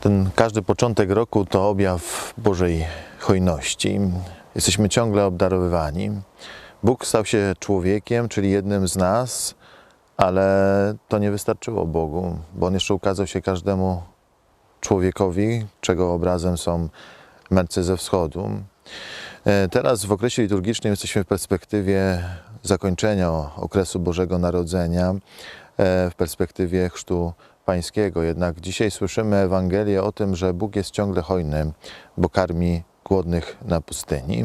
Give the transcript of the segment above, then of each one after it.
Ten każdy początek roku to objaw Bożej hojności. Jesteśmy ciągle obdarowywani. Bóg stał się człowiekiem, czyli jednym z nas, ale to nie wystarczyło Bogu, bo On jeszcze ukazał się każdemu człowiekowi, czego obrazem są mercy ze wschodu. E, Teraz w okresie liturgicznym jesteśmy w perspektywie zakończenia okresu Bożego Narodzenia, w perspektywie chrztu pańskiego. Jednak dzisiaj słyszymy Ewangelię o tym, że Bóg jest ciągle hojny, bo karmi głodnych na pustyni.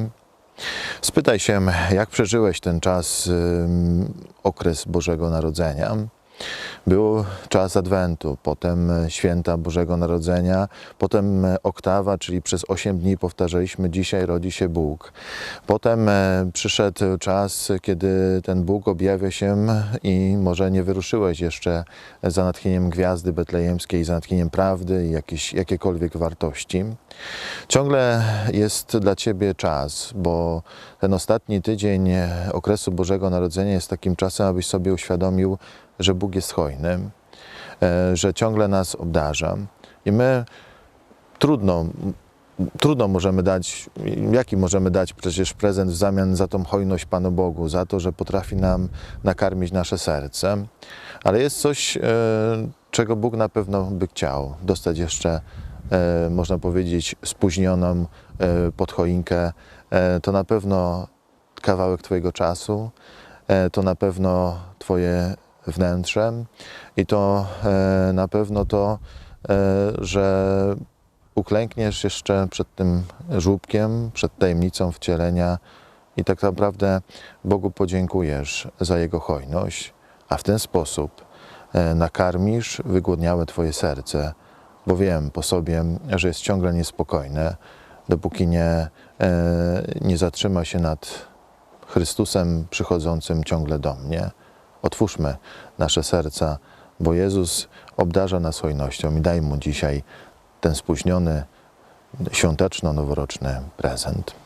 Spytaj się, jak przeżyłeś ten czas, okres Bożego Narodzenia. Był czas Adwentu, potem święta Bożego Narodzenia, potem oktawa, czyli przez 8 dni powtarzaliśmy dzisiaj rodzi się Bóg. Potem e, przyszedł czas, kiedy ten Bóg objawia się i może nie wyruszyłeś jeszcze za natchnieniem gwiazdy betlejemskiej, za natchnieniem prawdy i jakieś, jakiekolwiek wartości. Ciągle jest dla Ciebie czas, bo ten ostatni tydzień okresu Bożego Narodzenia jest takim czasem, abyś sobie uświadomił, że Bóg jest hojny, e, że ciągle nas obdarza. I my trudno, trudno możemy dać, jaki możemy dać przecież prezent w zamian za tą hojność Panu Bogu, za to, że potrafi nam nakarmić nasze serce. Ale jest coś, e, czego Bóg na pewno by chciał. Dostać jeszcze, e, można powiedzieć, spóźnioną pod choinkę. To na pewno kawałek Twojego czasu, to na pewno Twoje wnętrze i to e, na pewno to, e, że uklękniesz jeszcze przed tym żłóbkiem, przed tajemnicą wcielenia i tak naprawdę Bogu podziękujesz za Jego hojność, a w ten sposób e, nakarmisz wygłodniałe Twoje serce, bo wiem po sobie, że jest ciągle niespokojne, dopóki nie, nie zatrzyma się nad Chrystusem przychodzącym ciągle do mnie. Otwórzmy nasze serca, bo Jezus obdarza nas hojnością i daj Mu dzisiaj ten spóźniony, świąteczno-noworoczny prezent.